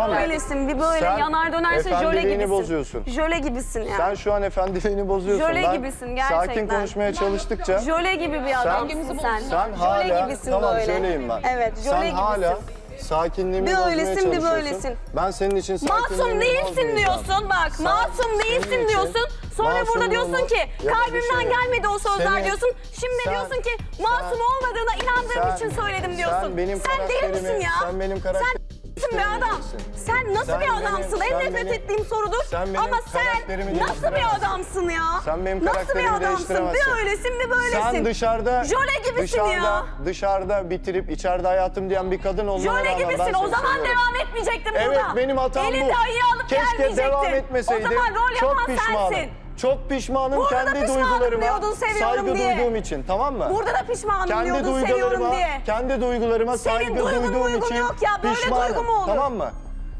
Tamam öylesin. Bir böyle Sen yanar dönersin jöle efendiliğini gibisin. bozuyorsun. Jöle gibisin ya. Sen şu an efendiliğini bozuyorsun. Jöle Ben gibisin gerçekten. Sakin konuşmaya çalıştıkça Jöle gibi bir adamsın sen. sen jöle hala gibisin tamam böyle. söyleyeyim ben. Evet jöle sen gibisin. hala sakinliğimi Bir bozmaya öylesin, bir çalışıyorsun. böylesin. Ben senin için sakinliğimi Masum değilsin bozmayacağım. diyorsun bak. Sen- masum senin değilsin diyorsun. Sonra masum burada diyorsun ki Ya da bir kalbimden şey- gelmedi o sözler Seni- diyorsun. Şimdi sen- diyorsun ki masum sen- olmadığına inandığım sen- için söyledim diyorsun. Sen benim deli karakterimi- misin ya? sen benim Sen karakterimi s**tin bir adam. değiştiremeyeceksin. Sen nasıl Sen bir benim- adamsın? en sen nefret benim- ettiğim sorudur. sen benim Ama sen karakterimi nasıl bir değiştiremezsin. adamsın ya? Sen benim Nasıl bir karakterimi adamsın? Bir öylesin bir böylesin. Sen dışarıda Jöle gibisin dışarıda, ya. dışarıda bitirip içeride hayatım diyen bir kadın olmana Jöle rağmen ben gibisin. O zaman seviyorum. devam etmeyecektin Evet burada. benim hatam bu. Elinde ayı alıp Keşke gelmeyecektin. devam etmeseydim. O zaman rol Çok yapan pişmanım. sensin. Çok pişmanım Burada da kendi pişmanım duygularıma diyordun, seviyorum saygı diye. duyduğum için tamam mı? Burada da pişmanım kendi diyordun seviyorum duygularıma, diye. kendi duygularıma Senin saygı duygun duyduğum muygun için yok ya, böyle pişmanım. duygu mu olur? Tamam mı?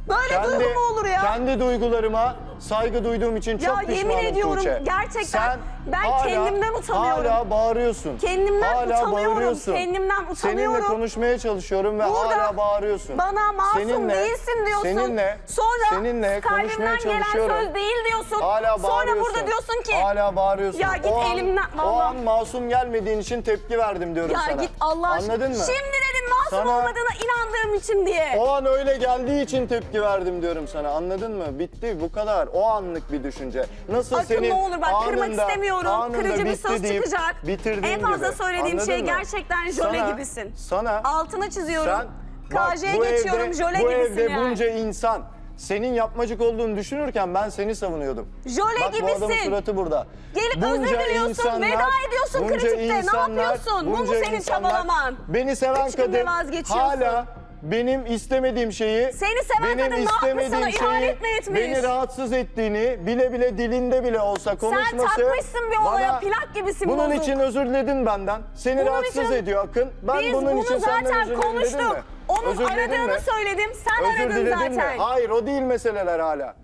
Böyle duygu mu olur ya? kendi duygularıma saygı duyduğum için Ya çok yemin pişmanım ediyorum, Tuğçe. gerçekten Sen ben hala- kendimden utanıyorum. Hala bağırıyorsun. Kendimden hala utanıyorum, bağırıyorsun. kendimden utanıyorum. Seninle konuşmaya çalışıyorum ve Burada hala bağırıyorsun. Bana masum Seninle- değilsin diyorsun. Seninle, Sonra seninle konuşmaya kalbimden gelen çalışıyorum. söz değil diyorsun. Hala Sonra bağırıyorsun. burada diyorsun ki Hala bağırıyorsun. Ya git o an, elimden- O vallahi. an masum gelmediğin için tepki verdim diyorum ya sana. git Allah aşkına. Anladın mı? Şimdi dedin masum Sana- olmadığına inandığım için diye. O an öyle geldiği için tepki verdim diyorum sana. Anladın mı? Bitti bu kadar. O anlık bir düşünce. Nasıl Akın senin ne olur bak kırmak anında- istemiyorum. anında Kırıcı bir söz deyip çıkacak. En fazla gibi. söylediğim Anladın şey mı? gerçekten jöle Sana- gibisin. Sana Altına çiziyorum. sen bak, KJ'ye geçiyorum evde- jöle Bu gibisin evde yani. bunca insan senin yapmacık olduğunu düşünürken ben seni savunuyordum. Jöle Bak bu adamın gibisin. suratı burada. Gelip özür diliyorsun, veda ediyorsun bunca kritikte. Ne insanlar- yapıyorsun? Bu mu bunca senin insanlar çabalaman? Beni seven Üç kadın hala benim istemediğim şeyi, Seni seven benim kadın ne yapmış istemediğim sana? İhanet mi etmiş? beni rahatsız ettiğini bile bile dilinde bile olsa konuşması. takmışsın bir olaya, bana- plak gibisin Bunun bozuk. için özür diledin benden. Seni Bunun rahatsız için- ediyor Akın. Ben Biz bunun bunu için senden zaten özür diledim konuştuk. mi? Onun Özür diledin aradığını mi? söyledim. Sen Özür aradın diledin zaten. mi? Hayır o değil meseleler hala.